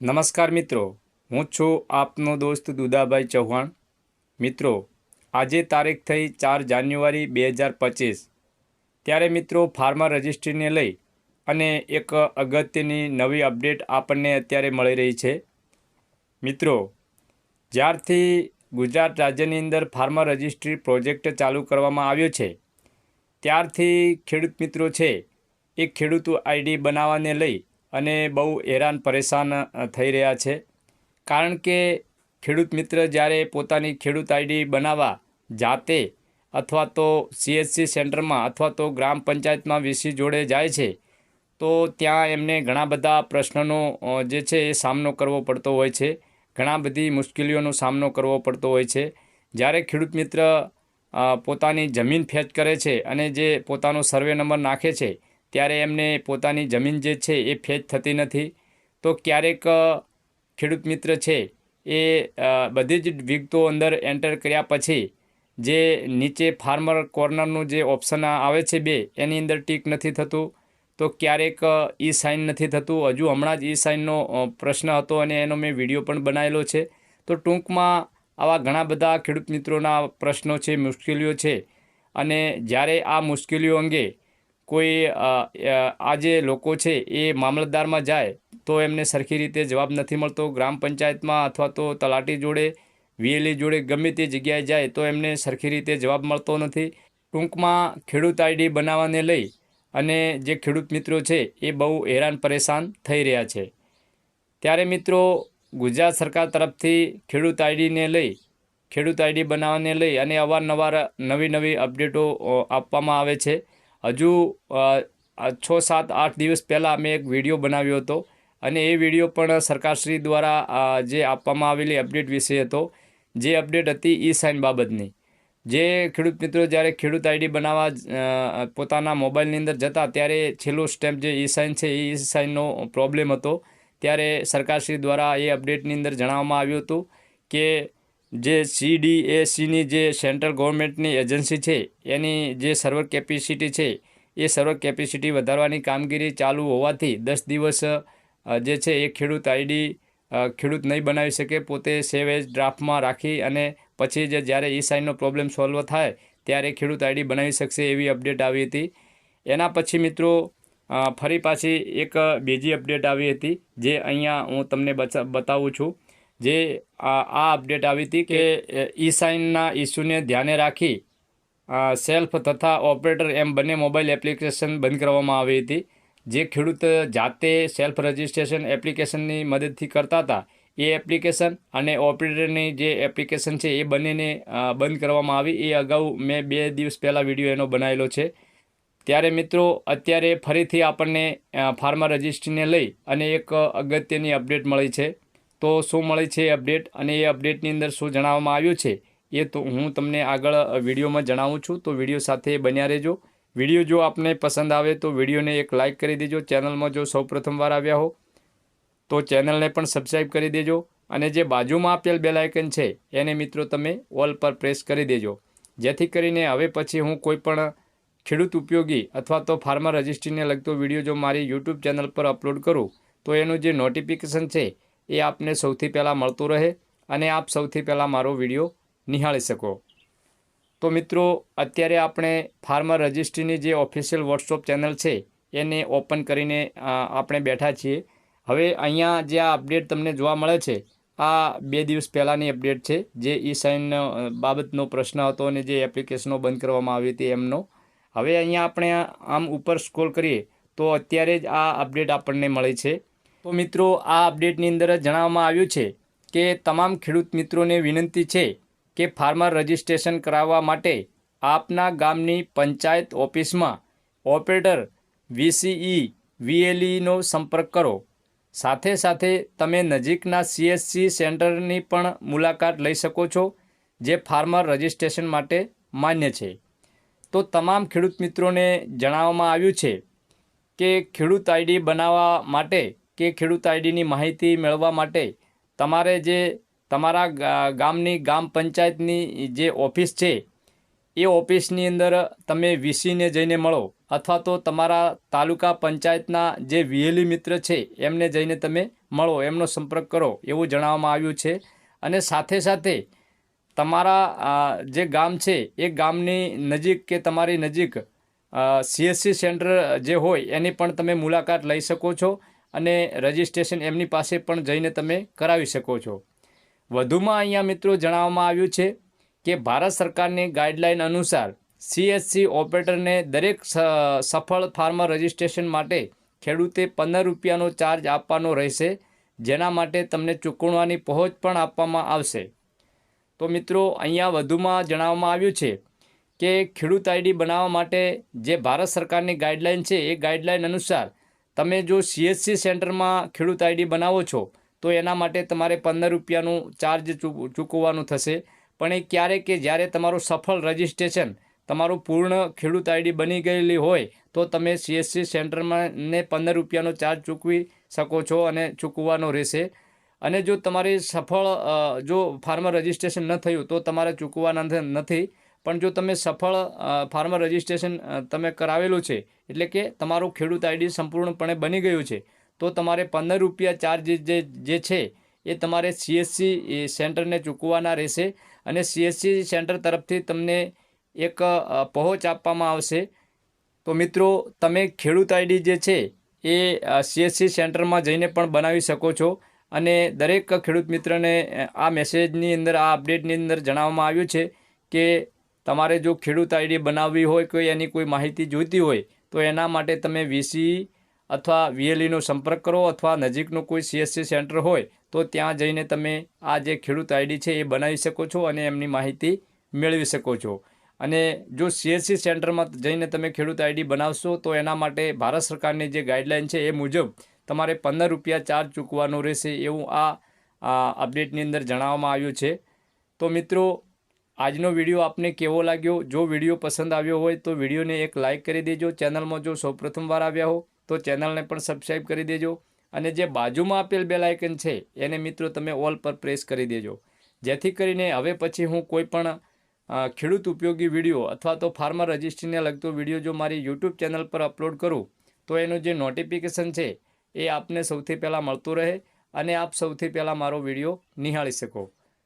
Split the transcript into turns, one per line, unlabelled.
નમસ્કાર મિત્રો, હું છું આપનો દોસ્ત દુદાભાઈ ચૌહાણ. મિત્રો, આજે તારીખ થઈ ચાર જાન્યુઆરી બે હજાર પચીસ. ત્યારે મિત્રો ફાર્મર રજિસ્ટ્રીને લઈ અને એક અગત્યની નવી અપડેટ આપણને અત્યારે મળી રહી છે. મિત્રો, જ્યારથી ગુજરાત રાજ્યની અંદર ફાર્મર રજિસ્ટ્રી પ્રોજેક્ટ ચાલુ કરવામાં આવ્યો છે, ત્યારથી ખેડૂત મિત્રો છે એ ખેડૂત આઈડી બનાવવાને લઈ અને બહુ હેરાન પરેશાન થઈ રહ્યા છે. કારણ કે ખેડૂત મિત્ર જ્યારે પોતાની ખેડૂત આઈડી બનાવવા જાતે અથવા તો સીએચસી સેન્ટરમાં અથવા તો ગ્રામ પંચાયતમાં વીસી જોડે જાય છે, તો ત્યાં એમને ઘણા બધા પ્રશ્નોનો જે છે એ સામનો કરવો પડતો હોય છે. ઘણા બધી મુશ્કેલીઓનો સામનો કરવો પડતો હોય છે. જ્યારે ખેડૂત મિત્ર પોતાની જમીન ફેચ કરે છે અને જે પોતાનો સર્વે નંબર નાખે છે ત્યારે એમને પોતાની જમીન જે છે એ ફેચ થતી નથી. તો ક્યારેક ખેડૂત મિત્ર છે એ બધી જ વિગતો અંદર એન્ટર કર્યા પછી જે નીચે ફાર્મર કોર્નરનું જે ઓપ્શન આવે છે બે, એની અંદર ટીક નથી થતું. તો ક્યારેક ઈ સાઇન નથી થતું. હજુ હમણાં જ ઈ સાઇનનો પ્રશ્ન હતો અને એનો મેં વીડિયો પણ બનાવેલો છે. તો ટૂંકમાં આવા ઘણા બધા ખેડૂત મિત્રોના પ્રશ્નો છે, મુશ્કેલીઓ છે. અને જ્યારે આ મુશ્કેલીઓ અંગે કોઈ આ જે લોકો છે એ મામલતદારમાં જાય તો એમને સરખી રીતે જવાબ નથી મળતો. ગ્રામ પંચાયતમાં અથવા તો તલાટી જોડે, વીએલઈ જોડે ગમે તે જગ્યાએ જાય તો એમને સરખી રીતે જવાબ મળતો નથી. ટૂંકમાં ખેડૂત આઈડી બનાવવાને લઈ અને જે ખેડૂત મિત્રો છે એ બહુ હેરાન પરેશાન થઈ રહ્યા છે. ત્યારે મિત્રો, ગુજરાત સરકાર તરફથી ખેડૂત આઈડીને લઈ, ખેડૂત આઈડી બનાવવાને લઈ અને અવારનવાર નવી નવી અપડેટો આપવામાં આવે છે. હજુ છ, સાત, આઠ દિવસ પહેલાં મેં એક વીડિયો બનાવ્યો હતો. અને એ વીડિયો પણ સરકારશ્રી દ્વારા જે આપવામાં આવેલી અપડેટ વિશે હતો. જે અપડેટ હતી ઈ સાઇન બાબતની. જે ખેડૂત મિત્રો જ્યારે ખેડૂત આઈડી બનાવવા પોતાના મોબાઈલની અંદર જતા, ત્યારે છેલ્લો સ્ટેપ જે ઈ સાઇન છે એ ઈ સાઇનનો પ્રોબ્લેમ હતો. ત્યારે સરકારશ્રી દ્વારા એ અપડેટની અંદર જણાવવામાં આવ્યું હતું કે જે સીડીએસીની જે સેન્ટ્રલ ગવર્મેન્ટની એજન્સી છે, એની જે સર્વર કેપેસિટી છે, એ સર્વર કેપેસિટી વધારવાની કામગીરી ચાલુ હોવાથી દસ દિવસ જે છે એ ખેડૂત આઈડી ખેડૂત નહીં બનાવી શકે, પોતે સેવ એજ ડ્રાફ્ટમાં રાખી અને પછી જે જ્યારે ઈ સાઇનનો પ્રોબ્લેમ સોલ્વ થાય, ત્યારે ખેડૂત આઈડી બનાવી શકશે એવી અપડેટ આવી હતી. એના પછી મિત્રો ફરી પાછી એક બીજી અપડેટ આવી હતી, જે અહીંયા હું તમને બતાવું છું. જે આ અપડેટ આવી હતી કે ઈ સાઇનના ઇસ્યુને ધ્યાને રાખી સેલ્ફ તથા ઓપરેટર એમ બંને મોબાઈલ એપ્લિકેશન બંધ કરવામાં આવી હતી. જે ખેડૂત જાતે સેલ્ફ રજિસ્ટ્રેશન એપ્લિકેશનની મદદથી કરતા હતા, એ એપ્લિકેશન અને ઓપરેટરની જે એપ્લિકેશન છે, એ બંનેને બંધ કરવામાં આવી. એ અગાઉ મેં બે દિવસ પહેલાં વીડિયો એનો બનાવેલો છે. ત્યારે મિત્રો, અત્યારે ફરીથી આપણને ફાર્મા રજિસ્ટ્રીને લઈ અને એક અગત્યની અપડેટ મળી છે. તો શું મળે છે અપડેટ અને એ અપડેટની અંદર શું જણાવવામાં આવ્યું છે? એ તો હું તમને આગળ વિડીયોમાં જણાવું છું. તો વીડિયો સાથે બન્યા રહેજો. વીડિયો જો આપને પસંદ આવે તો વિડીયોને એક લાઇક કરી દેજો. ચેનલમાં જો સૌ પ્રથમવાર આવ્યા હો, તો ચેનલને પણ સબસ્ક્રાઈબ કરી દેજો. અને જે બાજુમાં આપેલ બેલાયકન છે, એને મિત્રો તમે ઓલ પર પ્રેસ કરી દેજો. જેથી કરીને હવે પછી હું કોઈપણ ખેડૂત ઉપયોગી અથવા તો ફાર્મર રજિસ્ટ્રીને લગતો વીડિયો જો મારી યુટ્યુબ ચેનલ પર અપલોડ કરું, તો એનું જે નોટિફિકેશન છે એ આપને સૌથી પહેલાં મળતું રહે અને આપ સૌથી પહેલાં મારો વીડિયો નિહાળી શકો. તો મિત્રો, અત્યારે આપણે ફાર્મર રજિસ્ટ્રીની જે ઓફિશિયલ વોટ્સઅપ ચેનલ છે, એને ઓપન કરીને આપણે બેઠા છીએ. હવે અહીંયા જે આ અપડેટ તમને જોવા મળે છે, આ બે દિવસ પહેલાંની અપડેટ છે, જે ઈ સાઇન બાબતનો પ્રશ્ન હતો અને જે એપ્લિકેશનો બંધ કરવામાં આવી હતી એમનો. હવે અહીંયા આપણે આમ ઉપર સ્ક્રોલ કરીએ, તો અત્યારે જ આ અપડેટ આપણને મળી છે. તો મિત્રો, આ અપડેટની અંદર જણાવવામાં આવ્યું છે કે તમામ ખેડૂત મિત્રોને વિનંતી છે કે ફાર્મર રજિસ્ટ્રેશન કરાવવા માટે આપના ગામની પંચાયત ઓફિસમાં ઓપરેટર વીસીઈ વીએલઈનો સંપર્ક કરો. સાથે સાથે તમે નજીકના સીએસસી સેન્ટરની પણ મુલાકાત લઈ શકો છો, જે ફાર્મર રજિસ્ટ્રેશન માટે માન્ય છે. તો તમામ ખેડૂત મિત્રોને જણાવવામાં આવ્યું છે કે ખેડૂત આઈડી બનાવવા માટે કે ખેડૂત આઈડીની માહિતી મેળવવા માટે તમારે જે તમારા ગામની ગ્રામ પંચાયતની જે ઓફિસ છે, એ ઓફિસની અંદર તમે વીસીને જઈને મળો અથવા તો તમારા તાલુકા પંચાયતના જે વિહેલી મિત્ર છે, એમને જઈને તમે મળો, એમનો સંપર્ક કરો એવું જણાવવામાં આવ્યું છે. અને સાથે સાથે તમારા જે ગામ છે, એ ગામની નજીક કે તમારી નજીક સીએસસી સેન્ટર જે હોય એની પણ તમે મુલાકાત લઈ શકો છો. અને રજિસ્ટ્રેશન એમની પાસે પણ જઈને તમે કરાવી શકો છો. વધુમાં અહીંયા મિત્રો જણાવવામાં આવ્યું છે કે ભારત સરકારની ગાઈડલાઈન અનુસાર સીએસસી ઓપરેટરને દરેક સફળ ફાર્મર રજિસ્ટ્રેશન માટે ખેડૂતે પંદર રૂપિયાનો ચાર્જ આપવાનો રહેશે, જેના માટે તમને ચૂકવવાની પહોંચ પણ આપવામાં આવશે. તો મિત્રો, અહીંયા વધુમાં જણાવવામાં આવ્યું છે કે ખેડૂત આઈડી બનાવવા માટે જે ભારત સરકારની ગાઈડલાઈન છે, એ ગાઈડલાઈન અનુસાર તમે જો સીએસસી સેન્ટરમાં ખેડૂત આઈડી બનાવો છો, તો એના માટે તમારે પંદર રૂપિયાનું ચાર્જ ચૂક- ચૂકવવાનું થશે. પણ એ ક્યારે કે જ્યારે તમારું સફળ રજિસ્ટ્રેશન, તમારું પૂર્ણ ખેડૂત આઈડી બની ગયેલી હોય, તો તમે સીએસસી સેન્ટરમાં ને પંદર રૂપિયાનો ચાર્જ ચૂકવી શકો છો અને ચૂકવવાનો રહેશે. અને જો તમારી સફળ જો ફાર્મર રજિસ્ટ્રેશન ન થયું, તો તમારે ચૂકવવાના નથી- નથી. પણ જો તમે સફળ ફાર્મર રજિસ્ટ્રેશન તમે કરાવેલું છે, એટલે કે તમારું ખેડૂત આઈડી સંપૂર્ણપણે બની ગયું છે, તો તમારે પંદર રૂપિયા ચાર્જ જે જે છે, એ તમારે સીએસસી સેન્ટરને ચૂકવવાના રહેશે અને સીએસસી સેન્ટર તરફથી તમને એક પહોંચ આપવામાં આવશે. તો મિત્રો, તમે ખેડૂત આઈડી જે છે, એ સીએસસી સેન્ટરમાં જઈને પણ બનાવી શકો છો અને દરેક ખેડૂત મિત્રને આ મેસેજની અંદર, આ અપડેટની અંદર જણાવવામાં આવ્યું છે કે તમારે જો ખેડૂત આઈડી બનાવવી હોય કોઈ એની કોઈ માહિતી જોઈતી હોય, તો એના માટે તમે વીસી અથવા વીએલઈનો સંપર્ક કરો અથવા નજીકનું કોઈ સીએસસી સેન્ટર હોય, તો ત્યાં જઈને તમે આ જે ખેડૂત આઈડી છે એ બનાવી શકો છો અને એમની માહિતી મેળવી શકો છો. અને જો સીએસસી સેન્ટરમાં જઈને તમે ખેડૂત આઈડી બનાવશો, તો એના માટે ભારત સરકારની જે ગાઈડલાઇન છે એ મુજબ તમારે પંદર રૂપિયા ચાર્જ ચૂકવાનો રહેશે એવું આ અપડેટની અંદર જણાવવામાં આવ્યું છે. તો મિત્રો આજનો વીડિયો આપને કેવો લાગ્યો? જો વીડિયો પસંદ આવ્યો હોય તો વિડીયોને એક લાઇક કરી દેજો. ચેનલમાં જો સૌપ્રથમ વાર આવ્યા હો, તો ચેનલને પણ સબસ્ક્રાઈબ કરી દેજો. અને જે બાજુમાં આપેલ બે લાયકન છે, એને મિત્રો તમે ઓલ પર પ્રેસ કરી દેજો. જેથી કરીને હવે પછી હું કોઈ પણ ખેડૂત ઉપયોગી વીડિયો અથવા તો ફાર્મર રજિસ્ટ્રીને લગતો વીડિયો જો મારી યુટ્યુબ ચેનલ પર અપલોડ કરું, તો એનું જે નોટિફિકેશન છે, એ આપને સૌથી પહેલાં મળતું રહે અને આપ સૌથી પહેલાં મારો વીડિયો નિહાળી શકો.